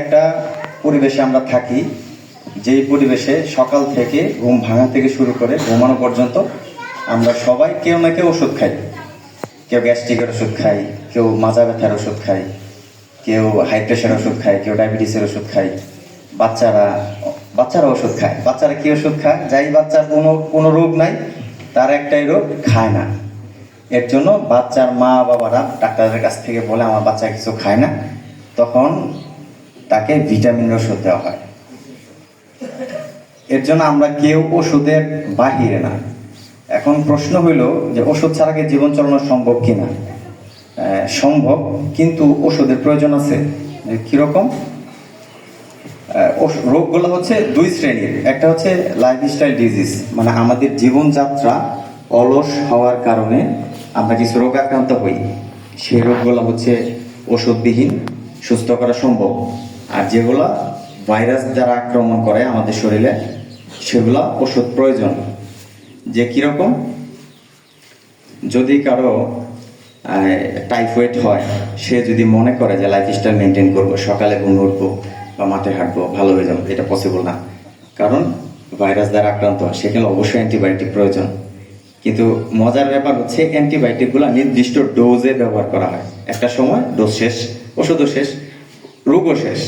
একটা পরিবেশে আমরা থাকি যে পরিবেশে সকাল থেকে ঘুম ভাঙা থেকে শুরু করে ঘুমানো পর্যন্ত আমরা সবাই কেউ না কেউ ওষুধ খাই। কেউ গ্যাস্ট্রিকের ওষুধ খাই, কেউ মাজা ব্যথার ওষুধ খাই, কেউ হাই প্রেশার ওষুধ খায় কেউ ডায়াবেটিসের ওষুধ খায় বাচ্চারা বাচ্চারা ওষুধ খায়। বাচ্চারা কি ওষুধ খায়? যাই বাচ্চার কোনো কোনো রোগ নাই, তার একটাই রোগ খায় না। এর জন্য বাচ্চার মা বাবারা ডাক্তারের কাছ থেকে বলে, আমার বাচ্চা কিছু খায় না। তখন তাকে ভিটামিন ওষুধ দেওয়া হয়। এর জন্য আমরা কেউ ওষুধের বাহিরে না। এখন প্রশ্ন হইল যে ওষুধ ছাড়া কি জীবন চালানো সম্ভব কিনা? সম্ভব, কিন্তু ওষুধের প্রয়োজন আছে। কীরকম? রোগগুলো হচ্ছে দুই শ্রেণির। একটা হচ্ছে লাইফস্টাইল ডিজিজ মানে আমাদের জীবনযাত্রা অলস হওয়ার কারণে আমরা কিছু রোগ আক্রান্ত হই। সেই রোগগুলো হচ্ছে ওষুধবিহীন, সুস্থ করা সম্ভব। আর যেগুলো ভাইরাস দ্বারা আক্রমণ করে আমাদের শরীরে, সেগুলো ওষুধ প্রয়োজন। যে কীরকম? যদি কারও টাইফয়েড হয়, সে যদি মনে করে যে লাইফস্টাইল মেনটেন করব, সকালে ঘুম উঠবো বা মাঠে হাঁটবো, ভালো হয়ে যাব, এটা পসিবল না। কারণ ভাইরাস দ্বারা আক্রান্ত সেখানে অবশ্যই অ্যান্টিবায়োটিক প্রয়োজন। কিন্তু মজার ব্যাপার হচ্ছে অ্যান্টিবায়োটিকগুলো নির্দিষ্ট ডোজে ব্যবহার করা হয়। একটা সময় ডোজ শেষ, ওষুধও শেষ। রোগও শেষ।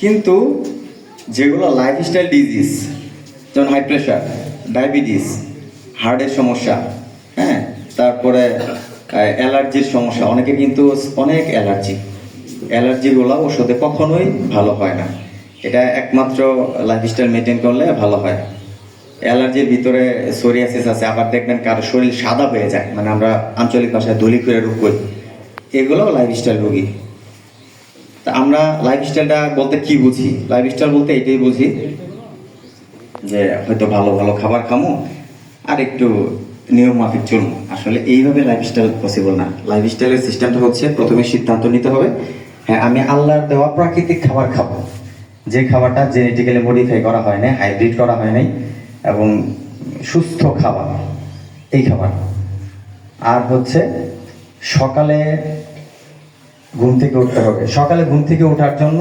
কিন্তু যেগুলো লাইফস্টাইল ডিজিজ যেমন হাই প্রেশার ডায়াবেটিস হার্টের সমস্যা হ্যাঁ? তারপরে অ্যালার্জির সমস্যা, অনেকে কিন্তু অনেক অ্যালার্জি অ্যালার্জিগুলো ওষুধে কখনোই ভালো হয় না। এটা একমাত্র লাইফস্টাইল মেনটেন করলে ভালো হয়। অ্যালার্জির ভিতরে সোরিয়াসিস আছে, আবার দেখবেন কারও শরীর সাদা হয়ে যায় মানে আমরা আঞ্চলিক ভাষায় দলি করে রোগ করি। এগুলো লাইফস্টাইল রোগী। তা আমরা লাইফস্টাইলটা বলতে কি বুঝি? লাইফস্টাইল বলতে এটাই বুঝি যে হয়তো ভালো ভালো খাবার খামো আর একটু নিয়ম মাফিক চলুন আসলে এইভাবে লাইফস্টাইল পসিবল না। লাইফস্টাইলের সিস্টেমটা হচ্ছে প্রথমে সিদ্ধান্ত নিতে হবে হ্যাঁ আমি আল্লাহর দেওয়া প্রাকৃতিক খাবার খাব। যে খাবারটা জেনেটিক্যালি মডিফাই করা হয় নাই হাইব্রিড করা হয় নাই, এবং সুস্থ খাবার, এই খাবার। আর হচ্ছে সকালে ঘুম থেকে উঠতে হবে। সকালে ঘুম থেকে ওঠার জন্য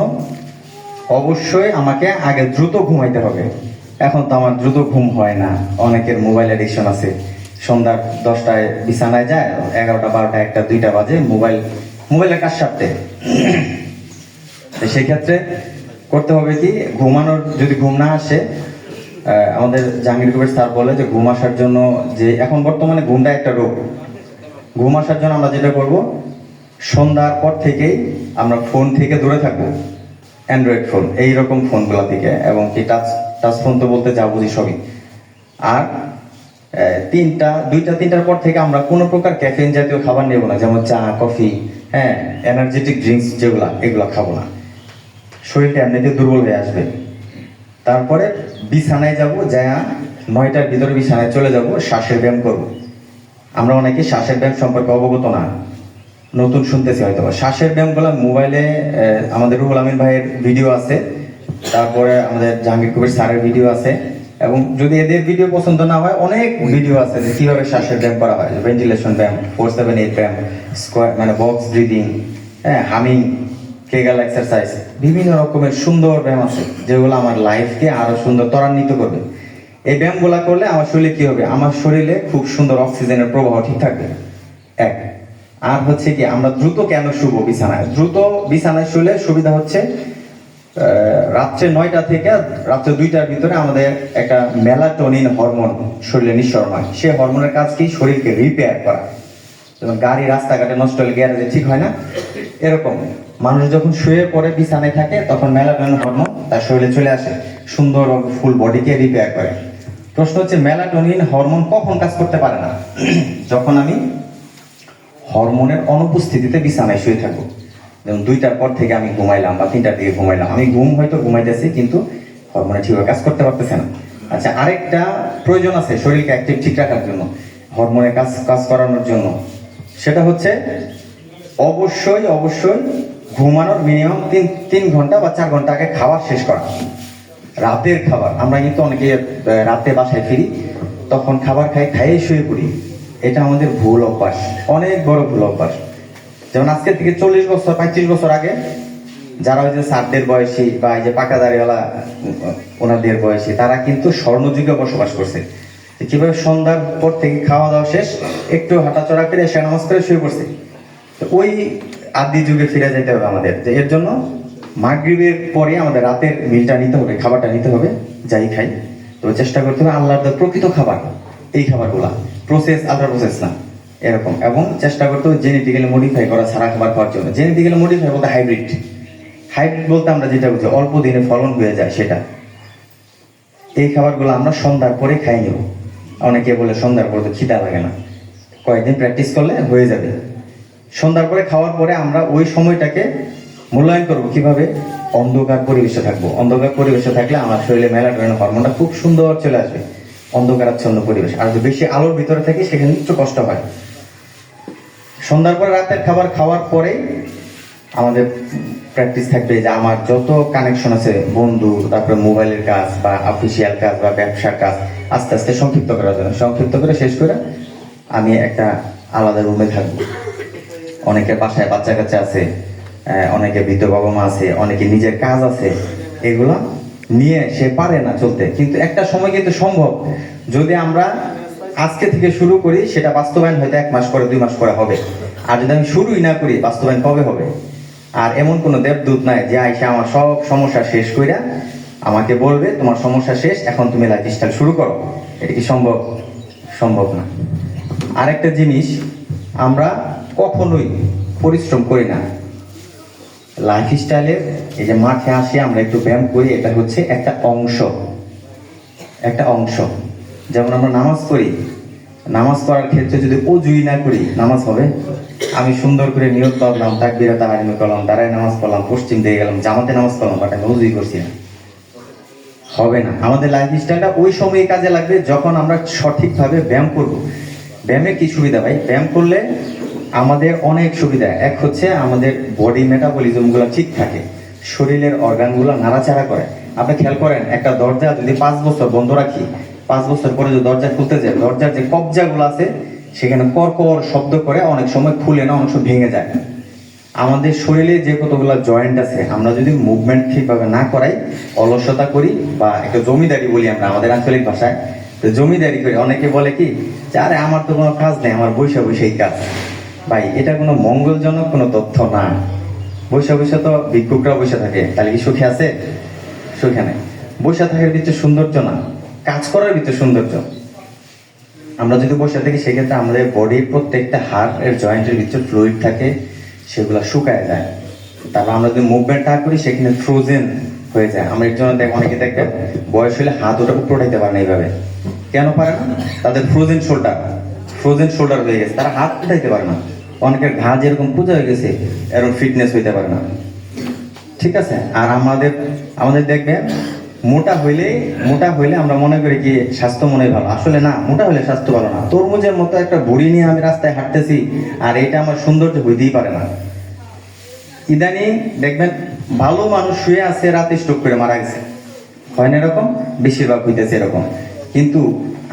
অবশ্যই আমাকে আগে দ্রুত ঘুমাইতে হবে। এখন তো আমার দ্রুত ঘুম হয় না। অনেকের মোবাইল এডিকশন আছে। সন্ধ্যা দশটায় বিছানায় যায়, এগারোটা, বারোটা, একটা, দুইটা বাজে, মোবাইল, মোবাইলের কাজ সারতে। তো সেই ক্ষেত্রে করতে হবে কি, ঘুমানোর যদি ঘুম না আসে আমাদের জাহাঙ্গীর কবির স্যার বলে যে ঘুম আসার জন্য যে, এখন বর্তমানে ঘুমটা একটা রোগ। ঘুম আসার জন্য আমরা যেটা করব সন্ধ্যার পর থেকেই আমরা ফোন থেকে দূরে থাকব। অ্যান্ড্রয়েড ফোন এই রকম ফোনগুলো থেকে। এবং কি টাচ টাচ ফোন তো বলতে যা বুঝি সবই। আর তিনটা, দুইটা, তিনটার পর থেকে আমরা কোনো প্রকার ক্যাফেইন জাতীয় খাবার নেব না। যেমন চা, কফি হ্যাঁ এনার্জেটিক ড্রিঙ্কস যেগুলা, এগুলো খাব না। শরীরটা এমনিতে দুর্বল হয়ে আসবে। তারপরে বিছানায় যাব যা নয়টার ভিতরে বিছানায় চলে যাব, শ্বাসের ব্যায়াম করব। আমরা অনেকে শ্বাসের ব্যায়াম সম্পর্কে অবগত না। নতুন শুনতেছি হয়তো। শ্বাসের ব্যায়ামগুলো মোবাইলে আমাদের রুহুল আমিন ভাইয়ের ভিডিও আছে, তারপরে আমাদের জাহাঙ্গীর কবির স্যারের ভিডিও আছে, এবং যদি এদের ভিডিও পছন্দ না হয়, অনেক ভিডিও আছে যে কীভাবে শ্বাসের ব্যায়াম করা হয় ভেন্টিলেশন ব্যায়াম ফোর সেভেন এইট ব্যায়াম স্কোয়ার মানে বক্স ব্রিদিং হ্যাঁ হামিং কেগাল এক্সারসাইজ বিভিন্ন রকমের সুন্দর ব্যায়াম আছে, যেগুলো আমার লাইফকে আরও সুন্দর ত্বরান্বিত করবে। এই ব্যায়ামগুলো করলে আমার শরীরে কি হবে? আমার শরীরে খুব সুন্দর অক্সিজেনের প্রবাহ ঠিক থাকবে। এক। আর হচ্ছে কি, আমরা দ্রুত কেন শুভ বিছানায়? দ্রুত বিছানায় শুলে সুবিধা হচ্ছে রাত্রে নয়টা থেকে রাত্রে দুইটার ভিতরে আমাদের একটা মেলাটোনিন হরমোন শরীরে নিঃসরণ হয়। সে হরমোনের কাজ কি? শরীরকে রিপেয়ার করা। যেমন গাড়ি রাস্তাঘাটে নষ্ট হলে গ্যারেজে ঠিক হয় না? এরকম। মানুষ যখন শুয়ে পড়ে বিছানায় থাকে, তখন মেলাটোনিন হরমোন তার শরীরে চলে আসে। সুন্দর ফুল বডিকে রিপেয়ার করে। প্রশ্ন হচ্ছে, মেলাটোনিন হরমোন কখন কাজ করতে পারে না? যখন আমি হরমোনের অনুপস্থিতিতে বিছানায় শুয়ে থাকব যেমন দুইটার পর থেকে আমি ঘুমাইলাম বা তিনটার দিকে ঘুমাইলাম। আমি ঘুম হয়তো ঘুমাইতেছি, কিন্তু হরমোনে ঠিকভাবে কাজ করতে পারতেছে না। আচ্ছা আরেকটা প্রয়োজন আছে শরীরকে অ্যাক্টিভ ঠিক রাখার জন্য হরমোনের কাজ কাজ করানোর জন্য। সেটা হচ্ছে অবশ্যই অবশ্যই ঘুমানোর মিনিমাম তিন তিন ঘণ্টা বা চার ঘণ্টা আগে খাবার শেষ করা। রাতের খাবার, আমরা কিন্তু অনেকে রাতে বাসায় ফিরি, তখন খাবার খাই, খাইয়ে শুয়ে পড়ি। এটা আমাদের ভুল অভ্যাস, অনেক বড় ভুল অভ্যাস। যেমন আজকে থেকে চল্লিশ বছর, পঁয়ত্রিশ বছর আগে, যারা ওই যে সারদের বয়সী বা এই যে পাকা দাড়িওয়ালা ওনাদের বয়সী, তারা কিন্তু স্বর্ণযুগে বসবাস করছে। কীভাবে সন্ধ্যার পর থেকে খাওয়া দাওয়া শেষ, একটু হাঁটাচড়া করে এসে নামাজ করে শুয়ে পড়ছে। তো ওই আদি যুগে ফিরে যেতে হবে আমাদের। যে এর জন্য মাগরিবের পরে আমাদের রাতের মিলটা নিতে হবে, খাবারটা নিতে হবে, যাই খাই। তো চেষ্টা করতে হবে আল্লাহর প্রকৃত খাবার, এই খাবারগুলা। প্রসেস আল্লাহ প্রসেস না। এরকম। এবং চেষ্টা করতে জেনেটিক্যালি মডিফাই করা সারা খাবার খাওয়ার জন্য। জেনেটিক্যালি মডিফাই বলতে হাইব্রিড হাইব্রিড বলতে আমরা যেটা বুঝি, অল্প দিনে ফলন হয়ে যায় সেটা। এই খাবারগুলো আমরা সন্ধ্যার পরে খাই নিব। অনেকে বলে সন্ধ্যার পরে তো খিদা লাগে না। কয়েকদিন প্র্যাকটিস করলে হয়ে যাবে। সন্ধ্যার পরে খাওয়ার পরে আমরা ওই সময়টাকে মূল্যায়ন করব কীভাবে? অন্ধকার পরিবেশে থাকব। অন্ধকার পরিবেশে থাকলে আমার শরীরে মেলাটোনিন হরমোনটা খুব সুন্দর চলে আসবে। অন্ধকারাচ্ছন্ন পরিবেশ। আর যদি বেশি আলোর ভিতরে থাকি, সেখানে একটু কষ্ট হয়। সন্ধ্যার পরে রাতের খাবার খাওয়ার পরে আমাদের প্র্যাকটিস থাকবে যে আমার যত কানেকশন আছে, বন্ধু, তারপরে মোবাইলের কাজ বা অফিসিয়াল কাজ বা ব্যবসার কাজ, আস্তে আস্তে সংক্ষিপ্ত করার জন্য। সংক্ষিপ্ত করে শেষ করে আমি একটা আলাদা রুমে থাকব। অনেকের বাসায় বাচ্চা কাচ্চা আছে অনেকে বৃদ্ধ বাবা মা আছে অনেকে নিজের কাজ আছে, এগুলা নিয়ে সে পারে না চলতে। কিন্তু একটা সময় কিন্তু সম্ভব। যদি আমরা আজকে থেকে শুরু করি, সেটা বাস্তবায়ন হয়তো এক মাস পরে, দুই মাস পরে হবে। আর যদি আমি শুরুই না করি, বাস্তবায়ন কবে হবে? আর এমন কোনো দেবদূত নাই যে আইসা আমার সব সমস্যা শেষ কইরা আমাকে বলবে, তোমার সমস্যা শেষ, এখন তুমি লাইফ স্টাইল শুরু করো। এটা কি সম্ভব? সম্ভব না। আরেকটা জিনিস, আমরা কখনোই পরিশ্রম করি না। লাইফ স্টাইলের এই যে মাঠে আসি আমরা একটু ব্যায়াম করি, এটা হচ্ছে একটা অংশ। একটা অংশ। যেমন আমরা নামাজ পড়ি, নামাজ পড়ার ক্ষেত্রে যদি অজুই না করি, নামাজ হবে? আমি সুন্দর করে নিয়োগ করলাম তাকবিরা তাহারিমি করলাম দাঁড়ায় নামাজ পড়লাম, পশ্চিম দিয়ে গেলাম, জামাতে নামাজ পড়লাম, বাট আমি অজুই করছি না। হবে না। আমাদের লাইফ স্টাইলটা ওই সময় কাজে লাগবে যখন আমরা সঠিকভাবে ব্যায়াম করব। ব্যায়ামে কি সুবিধা ভাই? ব্যায়াম করলে আমাদের অনেক সুবিধা। এক হচ্ছে আমাদের বডি মেটাবলিজমগুলো ঠিক থাকে। শরীরের অর্গানগুলো নাড়াচাড়া করে। আপনি খেয়াল করেন, একটা দরজা যদি পাঁচ বছর বন্ধ রাখি, পাঁচ বছর পরে যদি দরজা খুলতে যায় দরজার যে কবজাগুলো আছে, সেখানে কর শব্দ করে অনেক সময় খুলে না অংশ ভেঙে যায়। আমাদের শরীরে যে কতগুলো জয়েন্ট আছে, আমরা যদি মুভমেন্ট ঠিকভাবে না করাই, অলসতা করি বা একটা জমিদারি বলি আমরা আমাদের আঞ্চলিক ভাষায়, তো জমিদারি করি। অনেকে বলে কি, যে আরে আমার তো কোনো কাজ নেই, আমার বৈশা বৈশাই কাজ। ভাই, এটা কোনো মঙ্গলজনক কোনো তথ্য না। বৈশা বৈশা তো ভিক্ষুকরা বসে থাকে। তাহলে কি সুখে আছে? সুখে নেই। বৈশা থাকার ভিতরে সৌন্দর্য না। কাজ করার ভিতরে সৌন্দর্য। আমরা যদি বসে থাকি, সেক্ষেত্রে আমাদের বডির প্রত্যেকটা হাড় এর জয়েন্টের ভিতরে ফ্লুইড থাকে, সেগুলো শুকায় যায়। তারপর আমরা যদি মুভমেন্ট না করি, সেখানে ফ্রোজেন হয়ে যায়। আমরা এর জন্য দেখ, অনেকে দেখবেন বয়স হলে হাত ওটা উঠাইতে পারে না এইভাবে। কেন পারে না? তাদের ফ্রোজেন শোল্ডার ফ্রোজেন শোল্ডার হয়ে গেছে, তারা হাত উঠাইতে পারে না। অনেকের ঘা যেরকম পূজা হয়ে গেছে, এরকম ফিটনেস হইতে পারে না। ঠিক আছে? আর আমাদের আমাদের দেখবেন মোটা হইলে মোটা হইলে আমরা মনে করি কি, স্বাস্থ্য মনে ভালো। আসলে না, মোটা হলে স্বাস্থ্য ভালো না। তরমুজের মতো একটা বুড়ি নিয়ে আমি রাস্তায় হাঁটতেছি, আর এটা আমার সৌন্দর্য হইতেই পারে না। ইদানিং দেখবেন, ভালো মানুষ শুয়ে আছে, রাতে স্ট্রোক করে মারা গেছে। হয় না এরকম? বেশিরভাগ হইতেছে এরকম। কিন্তু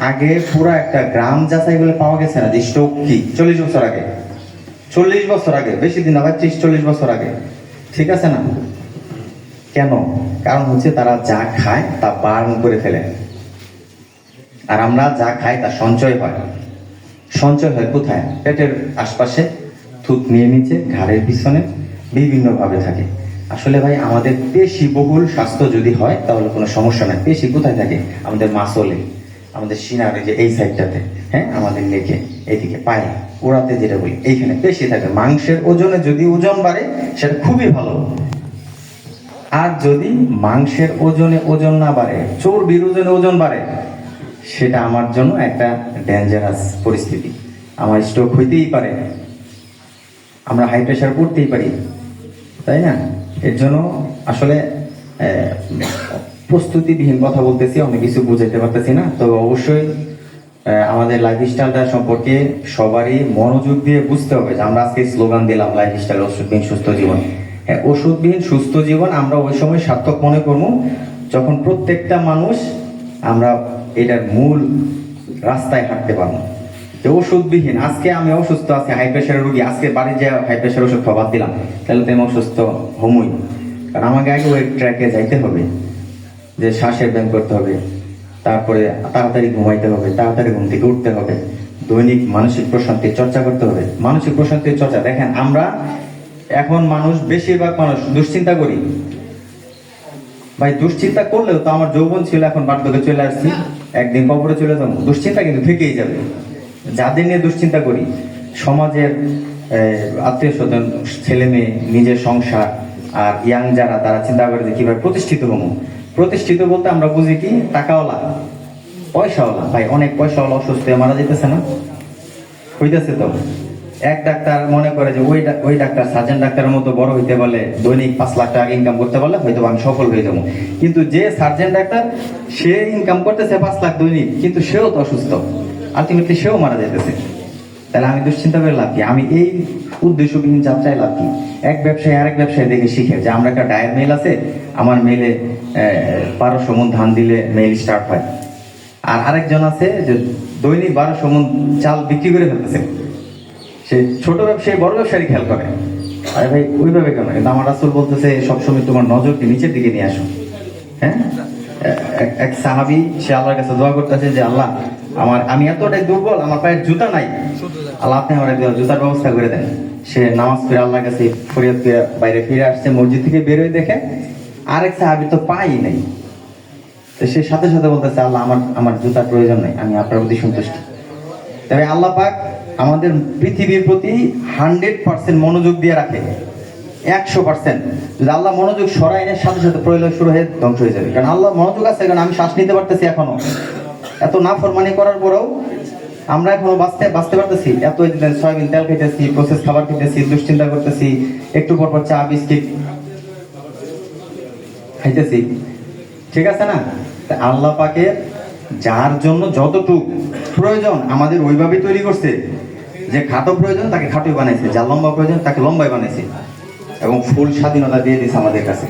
আগে পুরো একটা গ্রাম যাচাই বলে পাওয়া গেছে না, যে স্ট্রোক কি? চল্লিশ বছর আগে। চল্লিশ বছর আগে, বেশি দিন আবার ত্রিশ, চল্লিশ বছর আগে। ঠিক আছে না? কেন? কারণ হচ্ছে তারা যা খায়, তা বার্ন করে ফেলে। আর আমরা যা খাই, তা সঞ্চয় হয়। সঞ্চয় হয় কোথায়? পেটের আশপাশে থুত নিয়ে নিচে, ঘাড়ের পিছনে, বিভিন্ন ভাবে থাকে। আসলে ভাই, আমাদের পেশি বহুল স্বাস্থ্য যদি হয়, তাহলে কোনো সমস্যা নাই। পেশি কোথায় থাকে? আমাদের মাসলে। আমাদের সিনার যে এই সাইডটাতে হ্যাঁ আমাদের লেগে এইদিকে পায়ে ওড়াতে যেটা বলি, এইখানে বেশি থাকে। মাংসের ওজনে যদি ওজন বাড়ে, সেটা খুবই ভালো। আর যদি মাংসের ওজনে ওজন না বাড়ে, চর্বির ওজনে ওজন বাড়ে, সেটা আমার জন্য একটা ডেঞ্জারাস পরিস্থিতি। আমার স্ট্রোক হইতেই পারে। আমরা হাই প্রেশার পড়তেই পারি, তাই না? এর জন্য আসলে প্রস্তুতিবিহীন কথা বলতেছি, অনেক কিছু বুঝাইতে পারতেছি না। তো অবশ্যই আমাদের লাইফস্টাইলটা সম্পর্কে সবারই মনোযোগ দিয়ে বুঝতে হবে যে আমরা আজকে স্লোগান দিলাম লাইফস্টাইল ওষুধবিহীন সুস্থ জীবন। হ্যাঁ ওষুধবিহীন সুস্থ জীবন আমরা ওই সময় সার্থক মনে করব যখন প্রত্যেকটা মানুষ আমরা এটার মূল রাস্তায় হাঁটতে পারব। যে ওষুধবিহীন, আজকে আমি অসুস্থ আছি হাই প্রেশারের রোগী, আজকে বাড়ি যে হাই প্রেশার ওষুধ খাবার দিলাম, তাহলে তো আমি অসুস্থ হমই। কারণ আমাকে আগে ওই ট্র্যাকে যাইতে হবে। যে শ্বাসের ব্যায়াম করতে হবে, তারপরে তাড়াতাড়ি ঘুমাইতে হবে, তাড়াতাড়ি ঘুম থেকে উঠতে হবে, দৈনিক মানসিক প্রশান্তির চর্চা করতে হবে। মানসিক প্রশান্তির চর্চা, দেখেন আমরা এখন মানুষ বেশিরভাগ মানুষ দুশ্চিন্তা করি। ভাই, দুশ্চিন্তা করলেও তো আমার যৌবন ছিল, এখন বার্ধক্যে চলে আসছি, একদিন কবরে চলে যাব। দুশ্চিন্তা কিন্তু থেকেই যাবে। যাদের নিয়ে দুশ্চিন্তা করি, সমাজের আত্মীয় স্বজন ছেলে মেয়ে নিজের সংসার আর ইয়াং যারা, তারা চিন্তা করে যে কীভাবে প্রতিষ্ঠিত হব। প্রতিষ্ঠিত বলতে আমরা বুঝি কি? টাকাওয়ালা। পয়সাওয়ালা। ভাই, অনেক পয়সাওয়ালা অসুস্থ হয়ে মারা যেতেছে না? হইতেছে তো। এক ডাক্তার মনে করে যে ওই ডাক্তার সার্জন ডাক্তারের মতো বড় হইতে পারলে দৈনিক পাঁচ লাখ টাকা ইনকাম করতে পারলে হয়তো আমি সফল হয়ে যাব। কিন্তু যে সার্জন ডাক্তার, সে ইনকাম করতেছে পাঁচ লাখ দৈনিক, কিন্তু সেও তো অসুস্থ। আলটিমেটলি সেও মারা যাইতেছে। তাহলে আমি দুশ্চিন্তা করে লাভ কি? আমি এই উদ্দেশ্যবিহীন যাত্রায় লাভ কি? এক ব্যবসায়ী আরেক ব্যবসায়ী দেখে শিখে যে, আমরা একটা ডায়ের মেল আছে, আমার মেলে বারোশো মন ধান দিলে মেল স্টার্ট হয়। আর আরেকজন আছে যে দৈনিক বারোশো মন চাল বিক্রি করে ফেলতেছে। সে ছোট ব্যবসায়ী, বড় ব্যবসায়ী খেয়াল করে। আরে ভাই, ওইভাবে কেন? কিন্তু আমার রাসুল বলতেছে, সবসময় তোমার নজরকে নিচের দিকে নিয়ে আসো। হ্যাঁ? এক- সাহাবি, সে আল্লাহর কাছে দোয়া করতেছে যে, আল্লাহ, আমার, আমি এতটাই দুর্বল, আমার পায়ের জুতা নাই। আল্লাহ, আপনি আমার জুতার ব্যবস্থা করে দেন। সে নামাজ পড়ে আল্লাহর কাছে ফরিয়াদ করে বাইরে ফিরে আসছে, মসজিদ থেকে বেরোয় দেখে আরেক সাহাবি তো পাই নাই। তো সে সাথে সাথে বলতেছে, আল্লাহ, আমার আমার জুতার প্রয়োজন নাই, আমি আপনার প্রতি সন্তুষ্ট। তবে আল্লাহ পাক আমাদের পৃথিবীর প্রতি হান্ড্রেড পার্সেন্ট মনোযোগ দিয়ে রাখে। একশো পার্সেন্ট। যদি আল্লাহ মনোযোগ সরাই নেয়, সাথে সাথে প্রয়োজন শুরু হয়ে ধ্বংস হয়ে যাবে। কারণ আল্লাহ মনোযোগ আছে, কারণ আমি শ্বাস নিতে পারতেছি এখনও। এত না ফরমানি করার পরেও আমরা এখনও বাঁচতে বাঁচতে পারতেছি। এত সয়াবিন তেল খেতেছি প্রসেস খাবার খেতেছি দুশ্চিন্তা করতেছি। একটু পর পর চা, বিস্কিট খাইতেছি। ঠিক আছে না? তা আল্লাহ পাকে যার জন্য যতটুক প্রয়োজন আমাদের ওইভাবেই তৈরি করছে, যে খাটো প্রয়োজন তাকে খাটোই বানাইছে, যার লম্বা প্রয়োজন তাকে লম্বাই বানাইছে। এবং ফুল স্বাধীনতা দিয়ে দিয়েছে আমাদের কাছে।